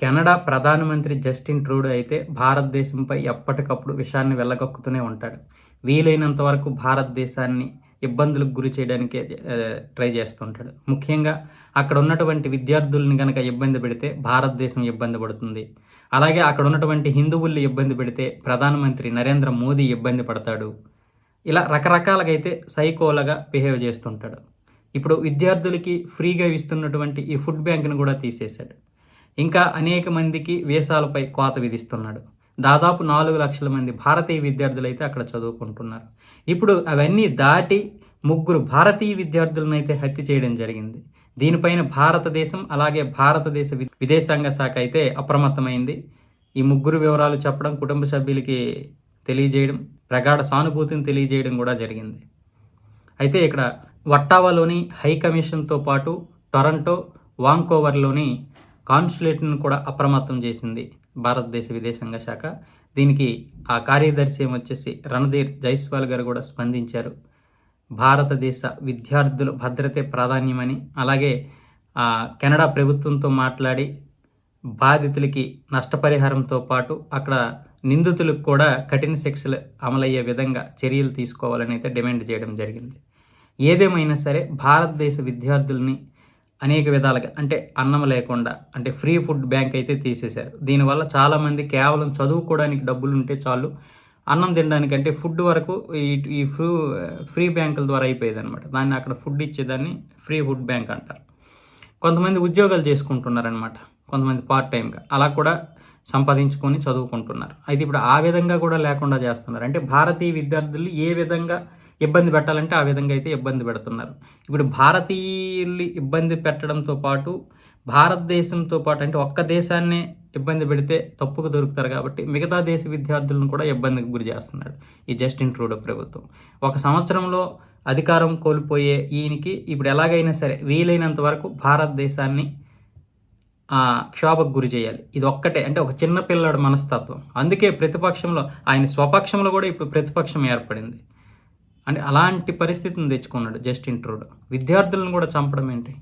Canada ప్రధానమంత్రి Justin Trudeau అయితే భారతదేశంపై ఎప్పటికప్పుడు విషయాన్ని వెళ్ళగక్కుతూనే ఉంటాడు. వీలైనంత వరకు భారతదేశాన్ని ఇబ్బందులకు గురి చేయడానికే ట్రై చేస్తుంటాడు. ముఖ్యంగా అక్కడ ఉన్నటువంటి విద్యార్థుల్ని కనుక ఇబ్బంది పెడితే భారతదేశం ఇబ్బంది పడుతుంది. అలాగే అక్కడ ఉన్నటువంటి హిందువుల్ని ఇబ్బంది పెడితే ప్రధానమంత్రి నరేంద్ర మోదీ ఇబ్బంది పడతాడు. ఇలా రకరకాలుగా అయితే సైకోలగా బిహేవ్ చేస్తుంటాడు. ఇప్పుడు విద్యార్థులకి ఫ్రీగా ఇస్తున్నటువంటి ఈ ఫుడ్ బ్యాంక్ను కూడా తీసేశాడు. ఇంకా అనేక మందికి వీసాలపై కోత విధిస్తున్నాడు. దాదాపు నాలుగు లక్షల మంది భారతీయ విద్యార్థులు అయితే అక్కడ చదువుకుంటున్నారు. ఇప్పుడు అవన్నీ దాటి ముగ్గురు భారతీయ విద్యార్థులను అయితే హత్య చేయడం జరిగింది. దీనిపైన భారతదేశం అలాగే భారతదేశ వి- విదేశాంగ శాఖ అయితే అప్రమత్తమైంది. ఈ ముగ్గురు వివరాలు చెప్పడం కుటుంబ సభ్యులకి తెలియజేయడం ప్రగాఢ సానుభూతిని తెలియజేయడం కూడా జరిగింది. అయితే ఇక్కడ వట్టావాలోని హై కమిషన్తో పాటు టొరంటో వాంకోవర్లోని కాన్సులేట్ను కూడా అప్రమత్తం చేసింది భారతదేశ విదేశాంగ శాఖ. దీనికి ఆ కార్యదర్శి వచ్చేసి రణధీర్ జైస్వాల్ గారు కూడా స్పందించారు. భారతదేశ విద్యార్థుల భద్రతే ప్రాధాన్యమని అలాగే కెనడా ప్రభుత్వంతో మాట్లాడి బాధితులకి నష్టపరిహారంతో పాటు అక్కడ నిందితులకు కూడా కఠిన శిక్షలు అమలయ్యే విధంగా చర్యలు తీసుకోవాలని అయితే డిమాండ్ చేయడం జరిగింది. ఏదేమైనా సరే భారతదేశ విద్యార్థుల్ని అనేక విధాలుగా అంటే అన్నం లేకుండా అంటే ఫ్రీ ఫుడ్ బ్యాంక్ అయితే తీసేశారు. దీనివల్ల చాలామంది కేవలం చదువుకోవడానికి డబ్బులు ఉంటే చాలు అన్నం తినడానికి అంటే ఫుడ్ వరకు ఈ ఈ ఫ్రీ ఫ్రీ బ్యాంకుల ద్వారా అయిపోయేది అనమాట దాన్ని అక్కడ ఫుడ్ ఇచ్చేదాన్ని ఫ్రీ ఫుడ్ బ్యాంక్ అంటారు. కొంతమంది ఉద్యోగాలు చేసుకుంటున్నారనమాట కొంతమంది పార్ట్ టైంగా అలా కూడా సంపాదించుకొని చదువుకుంటున్నారు. అయితే ఇప్పుడు ఆ విధంగా కూడా లేకుండా చేస్తున్నారు. అంటే భారతీయ విద్యార్థులు ఏ విధంగా ఇబ్బంది పెట్టాలంటే ఆ విధంగా అయితే ఇబ్బంది పెడుతున్నారు. ఇప్పుడు భారతీయుల్ని ఇబ్బంది పెట్టడంతో పాటు భారతదేశంతో పాటు అంటే ఒక్క దేశాన్నే ఇబ్బంది పెడితే తప్పుకు దొరుకుతారు కాబట్టి మిగతా దేశ విద్యార్థులను కూడా ఇబ్బందికి గురి చేస్తున్నాడు ఈ జస్టిన్ ట్రూడో ప్రభుత్వం. ఒక సంవత్సరంలో అధికారం కోల్పోయే ఈయనకి ఇప్పుడు ఎలాగైనా సరే వీలైనంత వరకు భారతదేశాన్ని క్షోభకు గురి చేయాలి. ఇది ఒక్కటే. అంటే ఒక చిన్న పిల్లడు మనస్తత్వం. అందుకే ప్రతిపక్షంలో ఆయన స్వపక్షంలో కూడా ఇప్పుడు ప్రతిపక్షం ఏర్పడింది. అంటే అలాంటి పరిస్థితిని తెచ్చుకున్నాడు జస్టిన్ ట్రూడో విద్యార్థులను కూడా చంపడం ఏంటి?